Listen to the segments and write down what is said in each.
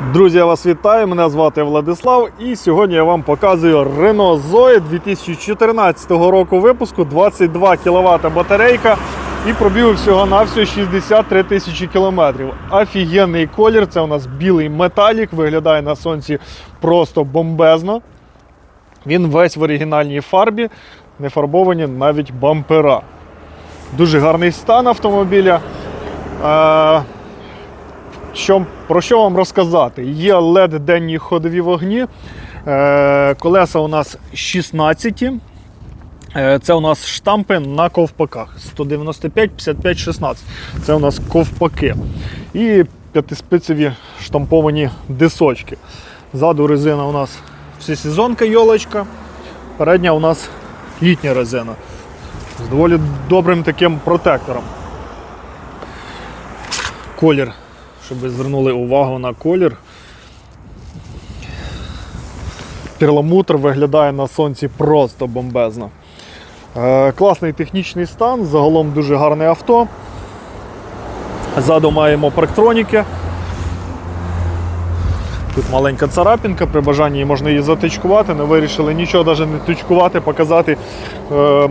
Друзі, я вас вітаю. Мене звати Владислав, і сьогодні я вам показую Renault Zoe 2014 року випуску 22 кВт батарейка і пробігу всього на всього 63 тисячі кілометрів. Офігенний колір. Це у нас білий металік, виглядає на сонці просто бомбезно. Він весь в оригінальній фарбі, не фарбовані навіть бампера. Дуже гарний стан автомобіля. Що, про що вам розказати? Є led денні ходові вогні. Е, колеса у нас 16. Е, це у нас штампи на ковпаках 195, 55, 16. Це у нас ковпаки. І п'ятиспицеві штамповані дисочки. Ззаду резина у нас всесезонка йолочка. Передня у нас літня резина. З доволі добрим таким протектором. Колір щоб ви звернули увагу на колір. Перламутр виглядає на сонці просто бомбезно. Е, класний технічний стан, загалом дуже гарне авто. Ззаду маємо парктроніки. Тут маленька царапінка, при бажанні можна її затичкувати, не вирішили нічого навіть не тичкувати, показати, е,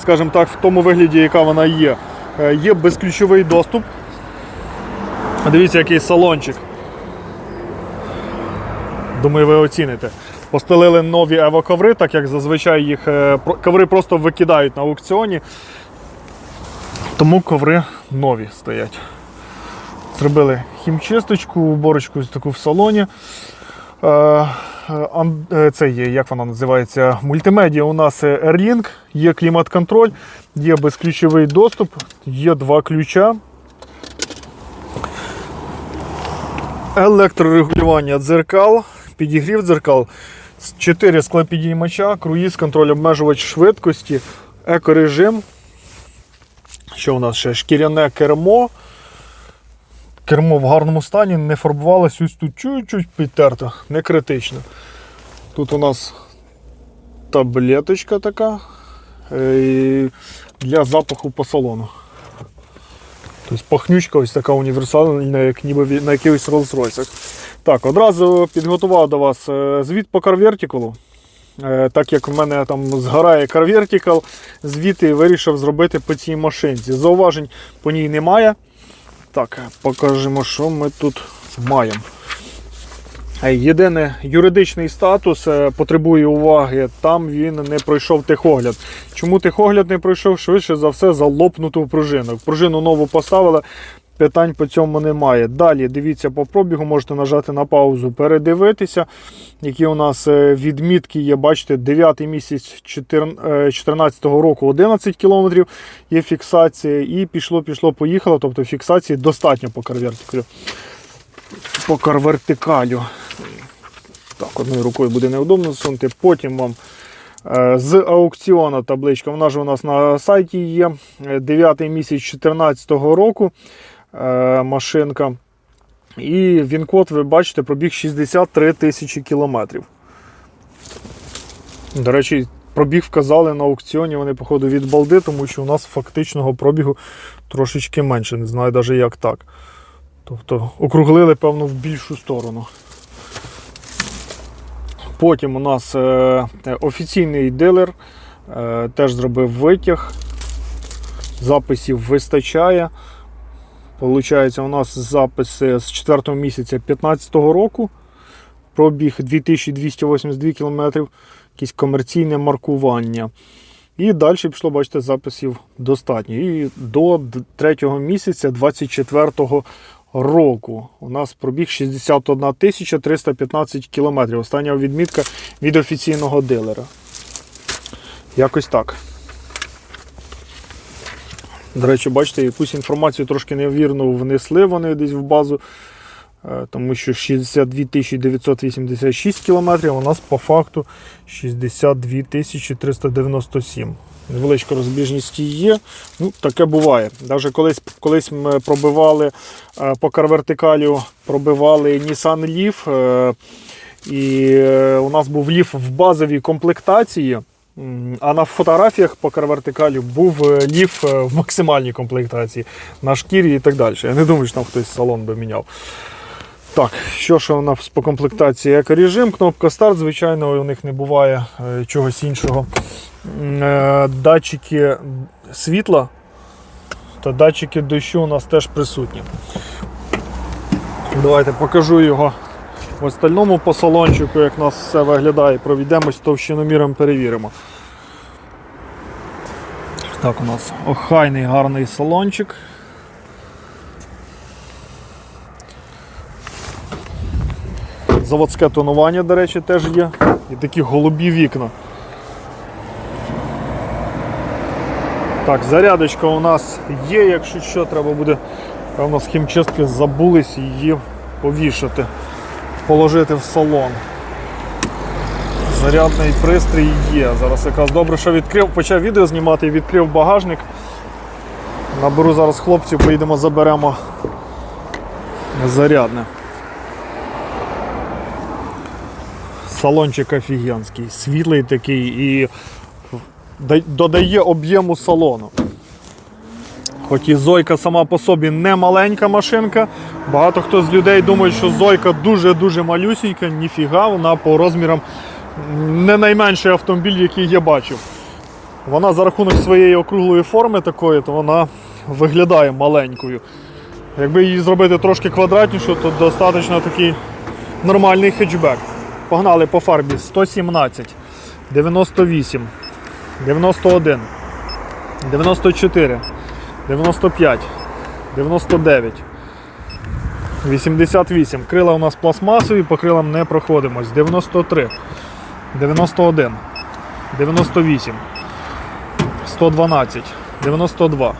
скажімо так, в тому вигляді, яка вона є. Е, є безключовий доступ. Дивіться, який салончик. Думаю, ви оціните. Постелили нові ево-коври, так як зазвичай їх е, коври просто викидають на аукціоні. Тому коври нові стоять. Зробили хімчисточку, уборочку таку в салоні. Е, е, Це є, як вона називається, мультимедіа у нас Airlink, є клімат-контроль, є безключовий доступ, є два ключа. Електрорегулювання дзеркал, підігрів дзеркал, 4 склопідіймача, круїз, контроль обмежувач швидкості, екорежим. Що у нас ще? Шкіряне кермо. Кермо в гарному стані, не фарбувалось, ось тут чуть-чуть підтерто, не критично. Тут у нас таблеточка така е, для запаху по салону. Тобто пахнючка ось така універсальна, як ніби на якихось Rolls-Royce. Так, одразу підготував до вас е, звіт по. Е, Так як в мене там згорає карвертикал, звіти вирішив зробити по цій машинці. Зауважень по ній немає. Так, покажемо, що ми тут маємо. Е, Єдине, юридичний статус е, потребує уваги. Там він не пройшов техогляд. Чому техогляд не пройшов? Швидше за все, за лопнуту пружину. Пружину нову поставили, питань по цьому немає. Далі дивіться по пробігу, можете нажати на паузу, передивитися, які у нас е, відмітки є. Бачите, 9 місяць 2014 року 11 км є фіксація, і пішло, пішло, поїхало. Тобто фіксації достатньо по карвертикалю. По карвертикалю. Так, одною рукою буде неудобно засунути. Потім вам е, з аукціону табличка. Вона ж у нас на сайті є. 9 місяць 2014 року е, машинка. І він-код, ви бачите, пробіг 63 тисячі кілометрів. До речі, пробіг вказали на аукціоні, вони, походу, від балди, тому що у нас фактичного пробігу трошечки менше. Не знаю навіть як так. Тобто округлили, певно, в більшу сторону. Потім у нас е, е, офіційний дилер е, теж зробив витяг. Записів вистачає. Получається, у нас записи з 4 місяця 2015 року. Пробіг 2282 км, якесь комерційне маркування. І далі пішло, бачите, записів достатньо. І до 3 місяця 24 року у нас пробіг 61 315 кілометрів. Остання відмітка від офіційного дилера. Якось так. До речі, бачите, якусь інформацію трошки невірно внесли вони десь в базу, тому що 62 986 кілометрів, у нас по факту 62 397. Невеличка розбіжність є. Ну, таке буває. Навіть колись, колись ми пробивали е, по карвертикалю, пробивали Nissan Leaf, е, і е, у нас був Leaf в базовій комплектації. А на фотографіях по карвертикалю був е, ліф е, в максимальній комплектації на шкірі і так далі. Я не думаю, що там хтось салон би міняв. Так, що ж у нас по комплектації? Екорежим, кнопка старт, звичайно, у них не буває е, чогось іншого. Е, Датчики світла та датчики дощу у нас теж присутні. Давайте покажу його в остальному по салончику, як у нас все виглядає. Проведемось товщиноміром, перевіримо. Так, у нас охайний гарний салончик. Заводське тонування, до речі, теж є. І такі голубі вікна. Так, зарядочка у нас є, якщо що, треба буде, певно, з хімчистки забулись її повішати, положити в салон. Зарядний пристрій є. Зараз якраз добре, що відкрив, почав відео знімати і відкрив багажник. Наберу зараз хлопців, поїдемо, заберемо зарядне. Салончик офігенський, світлий такий і додає об'єму салону. Хоч і Зойка сама по собі не маленька машинка. Багато хто з людей думає, що Зойка дуже-дуже малюсінька, ніфіга, вона по розмірам не найменший автомобіль, який я бачив. Вона за рахунок своєї округлої форми такої, то вона виглядає маленькою. Якби її зробити трошки квадратнішу, то достатньо такий нормальний хетчбек. Погнали по фарбі. 117, 98, 91, 94, 95, 99, 88. Крила у нас пластмасові, по крилам не проходимось. 93, 91, 98, 112, 92,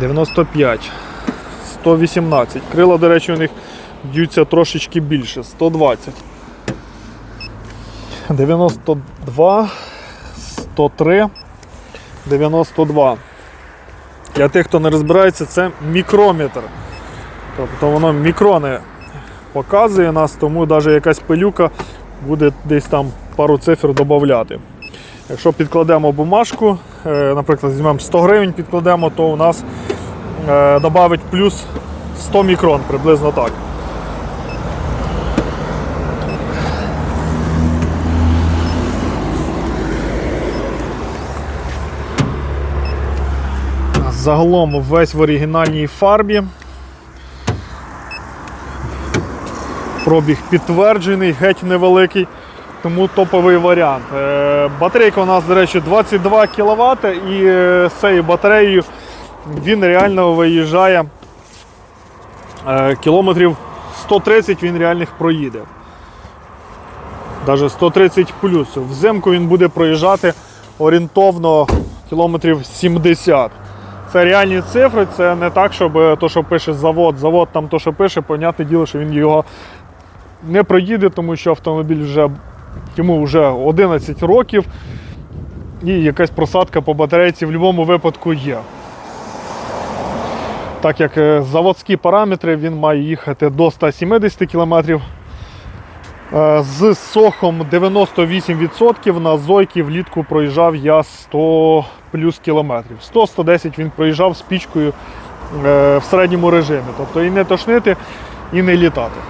95, 118. Крила, до речі, у них б'ються трошечки більше. 120. 92, 103, 92. Для тих, хто не розбирається, це мікрометр. Тобто воно мікрони показує нас, тому навіть якась пилюка буде десь там пару цифр додати. Якщо підкладемо бумажку, е, наприклад, візьмемо 100 гривень, підкладемо, то у нас е, додавить плюс 100 мікрон, приблизно так. Загалом весь в оригінальній фарбі. Пробіг підтверджений, геть невеликий, тому топовий варіант. Е, Батарейка у нас, до речі, 22 кВт і е, з цією батареєю він реально виїжджає е, кілометрів 130 він реальних проїде. Навіть 130 плюс. Взимку він буде проїжджати орієнтовно кілометрів 70. Це реальні цифри, це не так, щоб е, то, що пише завод, завод там то, що пише, понятне діло, що він його не проїде, тому що автомобіль вже йому вже 11 років і якась просадка по батарейці в будь-якому випадку є. Так як е, заводські параметри він має їхати до 170 км. Е, З сохом 98% на зойки влітку проїжджав я 100 плюс кілометрів. 100-110 він проїжджав з пічкою е, в середньому режимі. Тобто і не тошнити, і не літати.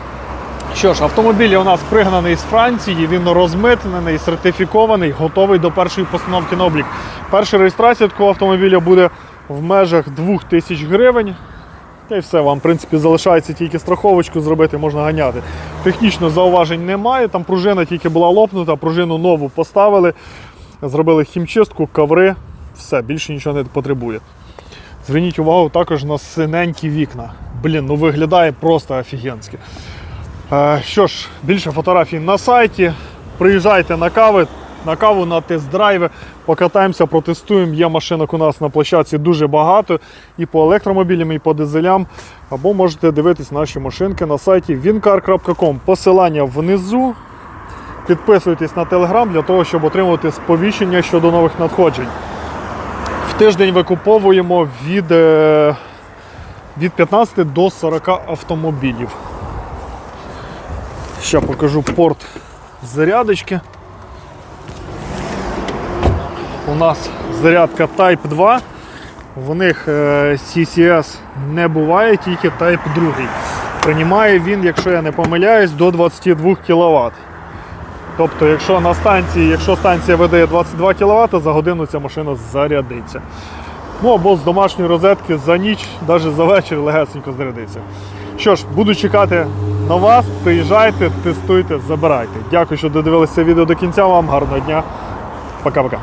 Що ж, автомобіль у нас пригнаний з Франції, він розмитнений, сертифікований, готовий до першої постановки на облік. Перша реєстрація такого автомобіля буде в межах 2000 гривень. Та й все, вам в принципі залишається тільки страховочку зробити, можна ганяти. Технічно зауважень немає, там пружина тільки була лопнута, пружину нову поставили, зробили хімчистку, коври, все, більше нічого не потребує. Зверніть увагу також на синенькі вікна. Блін, ну виглядає просто офігенськи. Е, Що ж, більше фотографій на сайті. Приїжджайте на кави, на каву, на тест-драйви, покатаємося, протестуємо. Є машинок у нас на площадці дуже багато і по електромобілям, і по дизелям. Або можете дивитись наші машинки на сайті wincar.com. Посилання внизу. Підписуйтесь на телеграм для того, щоб отримувати сповіщення щодо нових надходжень. В тиждень викуповуємо від, е, від 15 до 40 автомобілів. Ще покажу порт зарядочки. У нас зарядка Type 2. В них е, CCS не буває, тільки Type 2. Приймає він, якщо я не помиляюсь, до 22 кВт. Тобто, якщо на станції, якщо станція видає 22 кВт, за годину ця машина зарядиться. Ну або з домашньої розетки за ніч, навіть за вечір легесенько зарядиться. Що ж, буду чекати на вас. Приїжджайте, тестуйте, забирайте. Дякую, що додивилися відео до кінця. Вам гарного дня. Пока-пока.